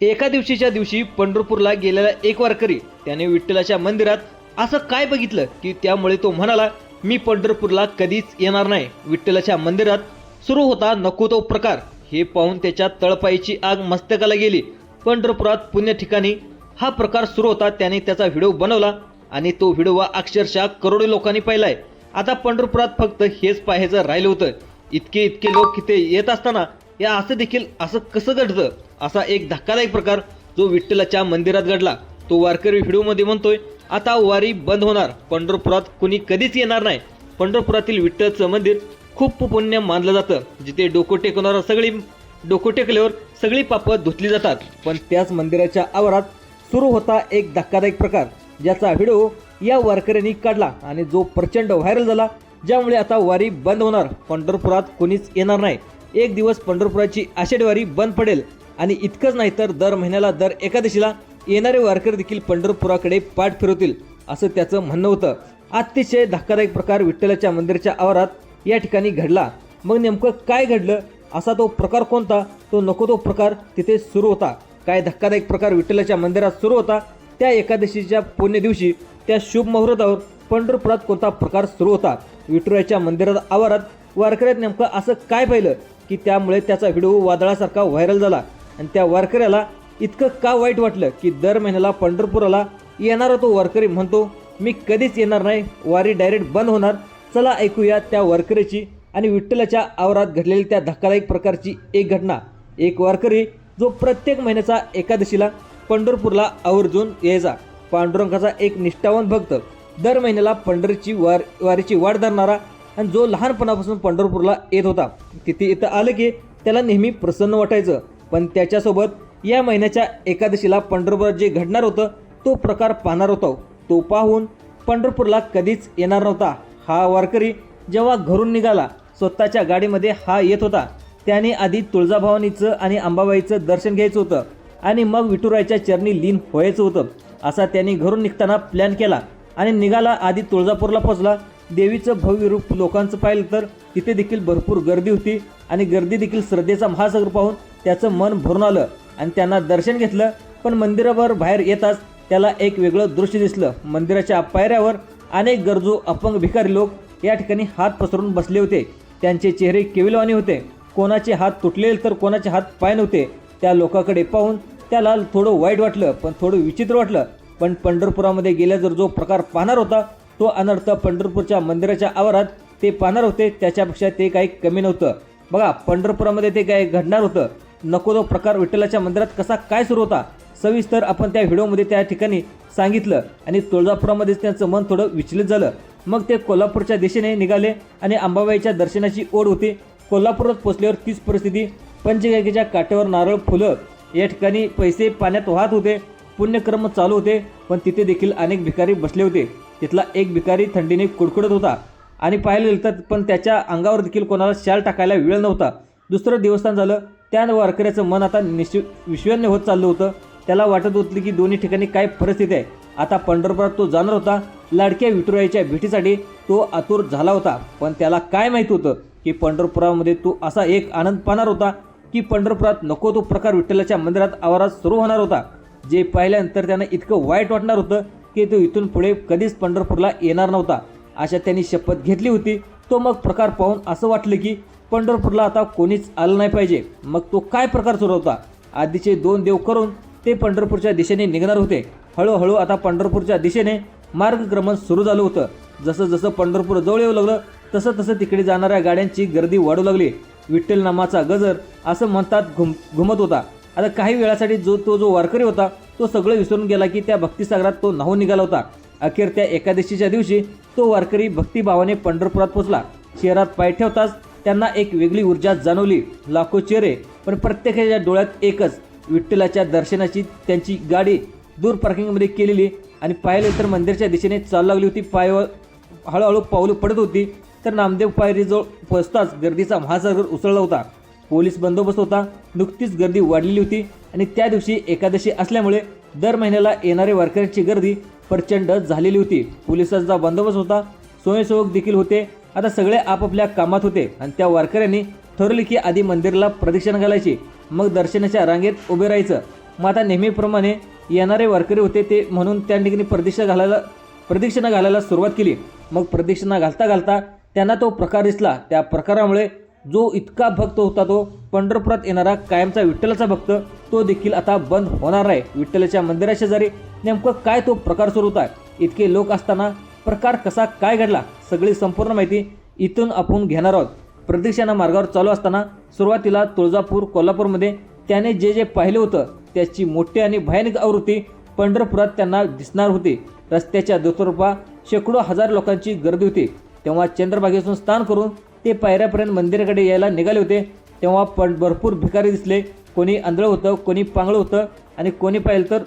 एका दिवशीच्या दिवशी पंढरपूरला गेलेला एक वारकरी त्याने विठ्ठलाच्या मंदिरात असं काय बघितलं की त्यामुळे तो म्हणाला मी पंढरपूरला कधीच येणार नाही. विठ्ठलाच्या मंदिरात सुरू होता नको तो प्रकार. हे पाहून त्याच्या तळपाईची आग मस्तकाला गेली. पंढरपुरात पुण्य ठिकाणी हा प्रकार सुरू होता त्याने त्याचा व्हिडिओ बनवला आणि तो व्हिडिओ अक्षरशः करोडो लोकांनी पाहिलाय. आता पंढरपुरात फक्त हेच पाहायचं राहिलं होतं. इतके इतके लोक तिथे येत असताना या असं देखील असं कसं घडतं? असा एक धक्कादायक प्रकार जो विठ्ठलाच्या मंदिरात घडला. तो वारकरी व्हिडिओमध्ये म्हणतोय आता वारी बंद होणार. पंढरपुरात कुणी कधीच येणार नाही. पंढरपुरातील विठ्ठलचं मंदिर खूप पुण्य मानलं जातं. जिथे डोकं टेकवणारा सगळी डोकं टेकल्यावर सगळी पापं धुतली जातात. पण त्याच मंदिराच्या आवारात सुरू होता एक धक्कादायक प्रकार. ज्याचा व्हिडिओ या वारकऱ्यांनी काढला आणि जो प्रचंड व्हायरल झाला ज्यामुळे आता वारी बंद होणार. पंढरपुरात कोणीच येणार नाही. एक दिवस पंढरपुराची आषाढी वारी बंद पडेल. आणि इतकंच नाही तर दर महिन्याला दर एकादशीला येणारे वारकरी देखील पंढरपुराकडे पाठ फिरवतील असं त्याचं म्हणणं होतं. अतिशय धक्कादायक प्रकार विठ्ठलाच्या मंदिराच्या आवारात या ठिकाणी घडला. मग नेमकं काय घडलं? असा तो प्रकार कोणता? तो नको तो प्रकार तिथे सुरू होता. काय धक्कादायक प्रकार विठ्ठलाच्या मंदिरात सुरू होता? त्या एकादशीच्या पुण्य दिवशी त्या शुभ मुहूर्तावर पंढरपुरात कोणता प्रकार सुरू होता? विठुराच्या मंदिरात आवारात वारकऱ्यात नेमकं असं काय पाहिलं? की त्यामुळे त्याचा व्हिडिओ वादळासारखा व्हायरल झाला. आणि त्या वारकऱ्याला इतकं का वाईट वाटलं की दर महिन्याला पंढरपुराला येणारा तो वारकरी म्हणतो मी कधीच येणार नाही वारी डायरेक्ट बंद होणार. चला ऐकूया त्या वारकऱ्याची आणि विठ्ठलाच्या आवारात घडलेली त्या धक्कादायक प्रकारची एक घटना. एक वारकरी जो प्रत्येक महिन्याचा एकादशीला पंढरपूरला आवर्जून यायचा. पांडुरंगाचा एक निष्ठावान भक्त दर महिन्याला पंढरीची वार वारीची वाट धरणारा आणि जो लहानपणापासून पंढरपूरला येत होता. तिथे इथं आलं की त्याला नेहमी प्रसन्न वाटायचं. पण त्याच्यासोबत या महिन्याच्या एकादशीला पंढरपुरात जे घडणार होतं तो प्रकार पाहणार होता. तो पाहून पंढरपूरला कधीच येणार नव्हता. हा वारकरी जेव्हा घरून निघाला स्वतःच्या गाडीमध्ये हा येत होता. त्याने आधी तुळजाभवानीचं आणि अंबाबाईचं दर्शन घ्यायचं होतं आणि मग विठुरायच्या चरणी लीन व्हायचं होतं. असा त्यांनी घरून निघताना प्लॅन केला आणि निघाला आधी तुळजापूरला पोहोचला. देवीचं भव्य रूप लोकांचं पाहिलं तर तिथे देखील भरपूर गर्दी होती आणि गर्दी देखील श्रद्धेचा महासागर पाहून त्याचं मन भरून आलं आणि त्यांना दर्शन घेतलं. पण मंदिरावर बाहेर येताच त्याला एक वेगळं दृश्य दिसलं. मंदिराच्या पायऱ्यावर अनेक गरजू अपंग भिकारी लोक या ठिकाणी हात पसरून बसले होते. त्यांचे चेहरे केविलवाणी होते. कोणाचे हात तुटलेले तर कोणाचे हात पाय नव्हते. त्या लोकाकडे पाहून त्याला थोडं वाईट वाटलं पण थोडं विचित्र वाटलं. पण पंढरपुरामध्ये गेल्या जर जो प्रकार पाहणार होता तो अनर्थ पंढरपूरच्या मंदिराच्या आवारात ते पाहणार होते. त्याच्यापेक्षा ते काही कमी नव्हतं. बघा पंढरपुरामध्ये ते काय घडणार होतं. नको तो प्रकार विठ्ठलाच्या मंदिरात कसा काय सुरू होता? सविस्तर आपण त्या व्हिडिओमध्ये त्या ठिकाणी सांगितलं आणि तुळजापुरामध्येच त्यांचं मन थोडं विचलित झालं. मग ते कोल्हापूरच्या दिशेने निघाले आणि अंबाबाईच्या दर्शनाची ओढ होती. कोल्हापुरात पोचल्यावर तीच परिस्थिती पंचगंगेच्या काठावर नारळ फुलं या ठिकाणी पैसे पाण्यात वाहत होते. पुण्यक्रम चालू होते पण तिथे देखील अनेक भिकारी बसले होते. तिथला एक भिकारी थंडीने कुडकुडत होता आणि पाहायला गेलं तर पण त्याच्या अंगावर देखील कोणाला शाल टाकायला वेळ नव्हता. दुसरं देवस्थान झालं त्या वारकऱ्याचं मन आता निश विश्वन्य होत चाललं होतं. त्याला वाटत होतं की दोन्ही ठिकाणी काय परिस्थिती आहे. आता पंढरपुरात तो जाणार होता. लाडक्या विठुराईच्या भेटीसाठी तो आतुर झाला होता. पण त्याला काय माहीत होतं की पंढरपुरामध्ये तो असा एक आनंद पाहणार होता की पंढरपुरात नको तो प्रकार विठ्ठलाच्या मंदिरात आवारात सुरू होणार होता. जे पाहिल्यानंतर त्यांना इतकं वाईट वाटणार होतं की तो इथून पुढे कधीच पंढरपूरला येणार नव्हता. अशा त्यांनी शपथ घेतली होती. तो मग प्रकार पाहून असं वाटलं की पंढरपूरला आता कोणीच आलं नाही पाहिजे. मग तो काय प्रकार सुरू होता? आधीचे दोन देव करून ते पंढरपूरच्या दिशेने निघणार होते. हळूहळू आता पंढरपूरच्या दिशेने मार्गक्रमण सुरू झालं होतं. जसं जसं पंढरपूर जवळ येऊ लागलं तसं तसं तिकडे जाणाऱ्या गाड्यांची गर्दी वाढू लागली. विठ्ठल नामाचा गजर असं म्हणतात घुम घुमत होता. आता काही वेळासाठी जो तो जो वारकरी होता तो सगळं विसरून गेला की त्या भक्तिसागरात तो न्हावून निघाला होता. अखेर त्या एकादशीच्या दिवशी तो वारकरी भक्तिभावाने पंढरपुरात पोचला शहरात पाय ठेवताच त्यांना एक वेगळी ऊर्जा जाणवली. लाखो चेहरे पण प्रत्येकाच्या डोळ्यात एकच विठ्ठलाच्या दर्शनाची त्यांची गाडी दूर पार्किंगमध्ये केलेली आणि पाहिले तर मंदिरच्या दिशेने चालू लागली होती. पायावर हळूहळू पावलं पडत होती. तर नामदेव पायरीजवळ पोहोचताच गर्दीचा महासागर उसळला होता. पोलीस बंदोबस्त होता. नुकतीच गर्दी वाढलेली होती आणि त्या दिवशी एकादशी असल्यामुळे दर महिन्याला येणारे वारकऱ्यांची गर्दी प्रचंड झालेली होती. पोलिसांचा बंदोबस्त होता. स्वयंसेवक देखील होते. आता सगळे आपापल्या कामात होते आणि त्या वारकऱ्यांनी ठरवले की आधी मंदिराला प्रदक्षिणा घालायची. मग दर्शनाच्या रांगेत उभे राहायचं. मग आता नेहमीप्रमाणे येणारे वारकरी होते ते म्हणून त्या ठिकाणी प्रदक्षिणा घालायला प्रदक्षिणा घालायला सुरुवात केली. मग प्रदक्षिणा घालता घालता त्यांना तो प्रकार दिसला. त्या प्रकारामुळे जो इतका भक्त होता तो पंढरपुरात येणारा कायमचा विठ्ठलाचा भक्त तो देखील आता बंद होणार आहे. विठ्ठलाच्या मंदिराशेजारी नेमकं काय तो प्रकार सुरू होता? इतके लोक असताना प्रकार कसा काय घडला सगळी संपूर्ण माहिती इथून आपण घेणार आहोत. प्रदीक्षानं मार्गावर चालू असताना सुरुवातीला तुळजापूर कोल्हापूरमध्ये त्याने जे जे पाहिले होतं त्याची मोठी आणि भयानक आवृत्ती पंढरपुरात त्यांना दिसणार होती. रस्त्याच्या दुतर्फा शेकडो हजार लोकांची गर्दी होती. तेव्हा चंद्रभागेतून स्नान करून ते पायऱ्यापर्यंत मंदिराकडे यायला निघाले होते. तेव्हा पण भरपूर भिकारी दिसले. कोणी आंधळं होतं कोणी पांगळं होतं आणि कोणी पाहिलं तर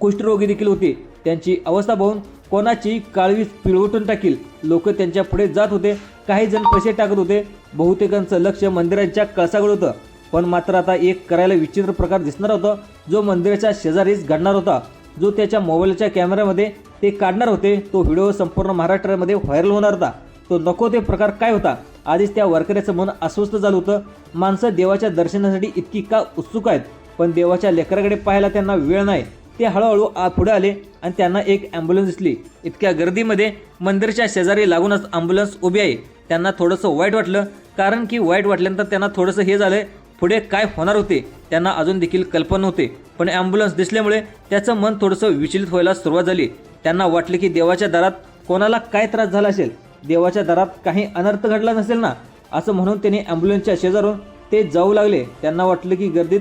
कुष्ठरोगी देखील होते. त्यांची अवस्था पाहून कोणाची काळवीस पिळवटून टाकील? लोक त्यांच्या पुढे जात होते. काही जण पैसे टाकत होते. बहुतेकांचं लक्ष मंदिरांच्या कळसाकडे होतं. पण मात्र आता एक करायला विचित्र प्रकार दिसणार होता. जो मंदिराच्या शेजारीच घडणार होता. जो त्याच्या मोबाईलच्या कॅमेऱ्यामध्ये ते काढणार होते. तो व्हिडिओ संपूर्ण महाराष्ट्रामध्ये व्हायरल होणार होता. तो नको ते प्रकार काय होता? आधीच त्या वारकऱ्याचं मन अस्वस्थ झालं होतं. माणसं देवाच्या दर्शनासाठी इतकी का उत्सुक आहेत? पण देवाच्या लेकराकडे पाहायला त्यांना वेळ नाही. ते हळूहळू आ पुढे आले आणि त्यांना एक ॲम्ब्युलन्स दिसली. इतक्या गर्दीमध्ये मंदिरच्या शेजारी लागूनच ॲम्ब्युलन्स उभी आहे. त्यांना थोडंसं वाईट वाटलं. कारण की वाईट वाटल्यानंतर त्यांना थोडंसं हे झालं पुढे काय होणार होते? त्यांना अजून देखील कल्पना नव्हते. पण ॲम्ब्युलन्स दिसल्यामुळे त्याचं मन थोडंसं विचलित व्हायला सुरुवात झाली. त्यांना वाटले की देवाच्या दारात कोणाला काय त्रास झाला असेल? देवाच्या दारात काही अनर्थ घडला नसेल ना? असं म्हणून त्यांनी ॲम्ब्युलन्सच्या शेजारून ते जाऊ लागले. त्यांना वाटलं की गर्दीत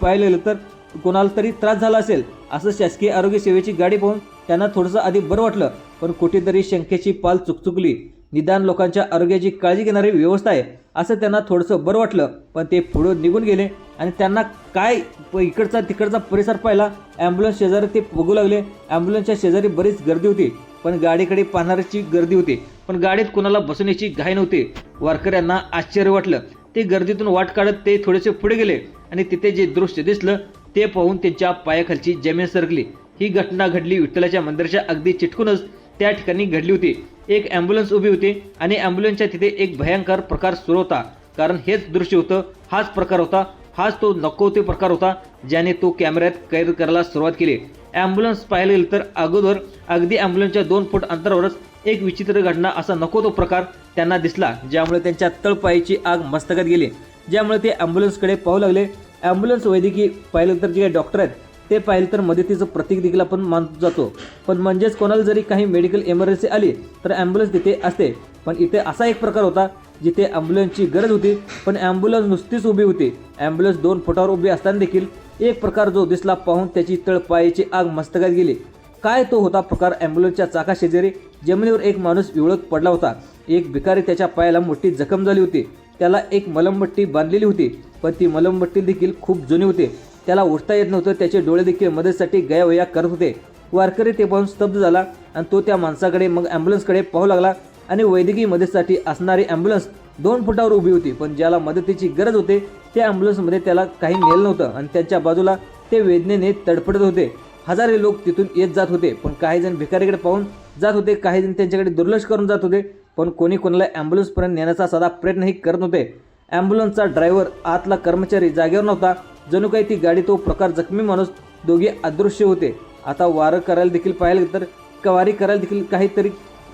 पाहिलेलं तर कोणाला तरी त्रास झाला असेल असं शासकीय आरोग्य सेवेची गाडी पाहून त्यांना थोडंसं आधी बरं वाटलं. पण कुठेतरी शंकेची पाल चुकचुकली निदान लोकांच्या आरोग्याची काळजी घेणारी व्यवस्था आहे असं त्यांना थोडंसं बरं वाटलं. पण ते पुढं निघून गेले आणि त्यांना काय प- इकडचा तिकडचा परिसर पाहिला. ॲम्ब्युलन्स शेजारी ते बघू लागले. ॲम्ब्युलन्सच्या शेजारी बरीच गर्दी होती. पण गाडीकडे पाहणाऱ्याची गर्दी होती. पण गाडीत कोणाला बसण्याची घाई नव्हती. वारकऱ्यांना आश्चर्य वाटलं. ते गर्दीतून वाट काढत ते थोडेसे पुढे गेले आणि तिथे जे दृश्य दिसलं ते पाहून त्यांच्या पायाखालची जमीन सरकली. ही घटना घडली विठ्ठलाच्या मंदिराच्या अगदी चिटकूनच. त्या ठिकाणी घडली होती. एक ॲम्ब्युलन्स उभी होती आणि ॲम्ब्युलन्सच्या तिथे एक भयंकर प्रकार सुरू होता. कारण हेच दृश्य होतं हाच प्रकार होता हाच तो नको ते प्रकार होता ज्याने तो कॅमेऱ्यात कैद करायला सुरुवात केली. ॲम्ब्युलन्स पाहायला गेलं तर अगोदर अगदी ॲम्ब्युलन्सच्या दोन फूट अंतरावरच एक विचित्र घटना असा नको तो प्रकार त्यांना दिसला ज्यामुळे त्यांच्या तळपायाची आग मस्तकात गेली. ज्यामुळे ते ॲम्ब्युलन्सकडे पाहू लागले ॲम्ब्युलन्स वैद्यकीय पाहिलं तर जे काही डॉक्टर आहेत ते पाहिलं तर मदतीचं प्रतीक देखील आपण मानत जातो. पण म्हणजेच कोणाला जरी काही मेडिकल इमर्जन्सी आली तर ॲम्ब्युलन्स तिथे असते. पण इथे असा एक प्रकार होता जिथे ॲम्ब्युलन्सची गरज होती पण ॲम्ब्युलन्स नुसतीच उभी होती. ॲम्ब्युलन्स दोन फुटावर उभी असताना देखील एक प्रकार जो दिसला पाहून त्याची तळपायाची आग मस्तकात गेली. काय तो होता प्रकार ॲम्ब्युलन्सच्या चाकाशेजारी जमिनीवर एक माणूस विवळत पडला होता. एक भिकारी त्याच्या पायाला मोठी जखम झाली होती. त्याला एक मलमपट्टी बांधलेली होती. पण ती मलमपट्टी देखील खूप जुनी होती. त्याला उठता येत नव्हतं त्याचे डोळे देखील मदतीसाठी गयावया करत होते. वारकरी ते पाहून स्तब्ध झाला आणि तो त्या माणसाकडे मग ॲम्ब्युलन्सकडे पाहू लागला आणि वैद्यकीय मदतीसाठी असणारी ॲम्ब्युलन्स दोन फुटावर उभी होती पण ज्याला मदतीची गरज होते त्या ॲम्ब्युलन्समध्ये त्याला काही नेलं नव्हतं आणि त्यांच्या बाजूला ते वेदनेने तडफडत होते. हजारे लोक तिथून येत जात होते पण काही जण भिकारीकडे पाहून जात होते काही जण त्यांच्याकडे दुर्लक्ष करून जात होते पण कोणी कोणाला ॲम्ब्युलन्सपर्यंत नेण्याचा साधा प्रयत्नही करत नव्हते. ॲम्ब्युलन्सचा ड्रायव्हर आतला कर्मचारी जागेवर नव्हता. जणू काही ती गाडी तो प्रकार जखमी माणूस दोघे अदृश्य होते. आता वारं करायला देखील पाहिलं तर कवारी करायला देखील काहीतरी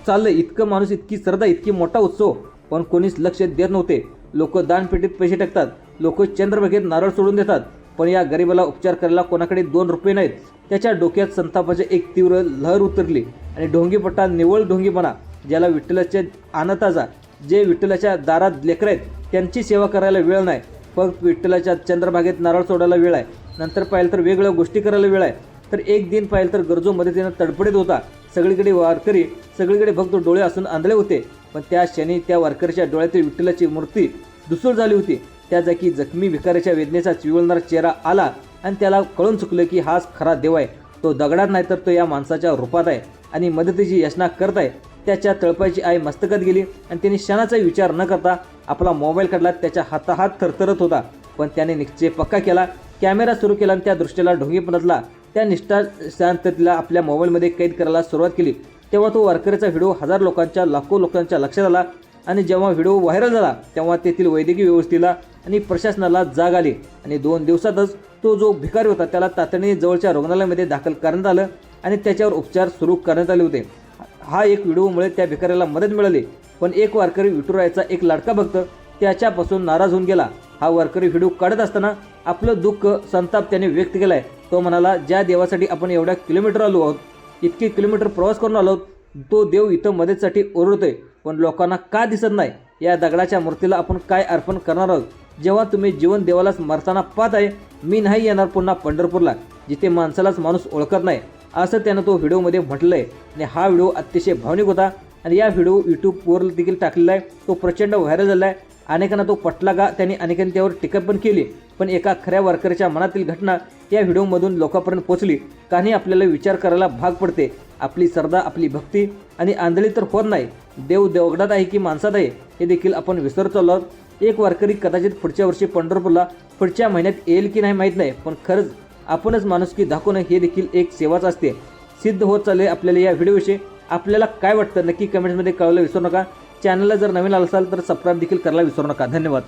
चाललं इतकं माणूस इतकी श्रद्धा इतकी मोठा उत्सव. पण कोणीच लक्ष देत नव्हते. लोक दानपेटीत पैसे टाकतात. लोक चंद्रभागेत नारळ सोडून देतात. पण या गरिबाला उपचार करायला कोणाकडे दोन रुपये नाहीत. त्याच्या डोक्यात संतापाची एक तीव्र लहर उतरली. आणि ढोंगीपट्टा निवळ ढोंगीपणा ज्याला विठ्ठलाच्या आनताचा जे विठ्ठलाच्या दारात लेकर आहेत त्यांची सेवा करायला वेळ नाही. फक्त विठ्ठलाच्या चंद्रभागेत नारळ सोडायला वेळ आहे. नंतर पाहिलं तर वेगवेगळ्या गोष्टी करायला वेळ आहे. तर एक दिन पाहिलं तर गरजू मदतीनं तडफडीत होता. सगळीकडे वारकरी सगळीकडे फक्त डोळे असून आंधळे होते. पण त्या क्षणी त्या वारकरीच्या डोळ्यातील विठ्ठलाची मूर्ती दुसूळ झाली होती. त्या जागी जखमी भिकाऱ्याच्या वेदनेचा चिवळणारा चेहरा आला आणि त्याला कळून चुकलं की हाच खरा देव आहे. तो दगडात नाही तर तो या माणसाच्या रूपात आहे आणि मदतीची यशना करत आहे. त्याच्या तळपायची आई मस्तकात गेली आणि त्याने क्षणाचा विचार न करता आपला मोबाईल काढला त्याच्या हाताहात थरथरत होता. पण त्याने निश्चय पक्का केला. कॅमेरा सुरू केला आणि त्या दृष्टीला ढोंगीपणातला त्या निष्ठा शांततेला आपल्या मोबाईलमध्ये कैद करायला सुरुवात केली. तेव्हा तो वारकरीचा व्हिडिओ हजार लोकांच्या लाखो लोकांच्या लक्षात आला आणि जेव्हा व्हिडिओ व्हायरल झाला तेव्हा तेथील वैद्यकीय व्यवस्थेला आणि प्रशासनाला जाग आली. आणि दोन दिवसातच तो जो भिकारी होता त्याला तातडीने जवळच्या रुग्णालयामध्ये दाखल करण्यात आलं आणि त्याच्यावर उपचार सुरू करण्यात आले होते. हा एक व्हिडिओमुळे त्या भिकाऱ्याला मदत मिळाली. पण एक वारकरी विठुरायाचा एक लाडका भक्त त्याच्यापासून नाराज होऊन गेला. हा वारकरी व्हिडिओ काढत असताना आपलं दुःख संताप त्याने व्यक्त केलाय. तो म्हणाला ज्या देवासाठी आपण एवढ्या किलोमीटर आलो आहोत इतके किलोमीटर प्रवास करून आलो आहोत तो देव इथं मदतीसाठी ओरडतोय. पण लोकांना का दिसत नाही? या दगडाच्या मूर्तीला आपण काय अर्पण करणार आहोत? जेव्हा तुम्ही जीवन देवालाच मरताना पाहत आहे मी नाही येणार पुन्हा पंढरपूरला जिथे माणसालाच माणूस ओळखत नाही. असं त्यानं तो व्हिडिओमध्ये म्हटलं आहे आणि हा व्हिडिओ अतिशय भावनिक होता. आणि या व्हिडिओ यूट्यूबवर देखील टाकलेला आहे. तो प्रचंड व्हायरल झाला आहे अनेकांना तो पटला का? त्यांनी अनेकांनी त्यावर टीका पण केली. पण एका खऱ्या वर्करच्या मनातील घटना या व्हिडिओमधून लोकांपर्यंत पोहोचली. काही आपल्याला विचार करायला भाग पडते. आपली श्रद्धा आपली भक्ती आणि आंधळी तर होत नाही. देव देवगडात आहे की माणसात आहे हे देखील आपण विसरत चाललो आहोत. एक वारकरी कदाचित पुढच्या वर्षी पंढरपूरला पुढच्या महिन्यात येईल की नाही माहीत नाही. पण खरंच आपणच माणुसकी दाखवणं हे देखील एक सेवाच असते. सिद्ध होत चालले आपल्याला या व्हिडिओविषयी आपल्याला काय वाटतं? नक्की कमेंट्समध्ये कळायला विसरू नका. चॅनलला जर नवीन आला असाल तर सबस्क्राईब देखील करायला विसरू नका. धन्यवाद.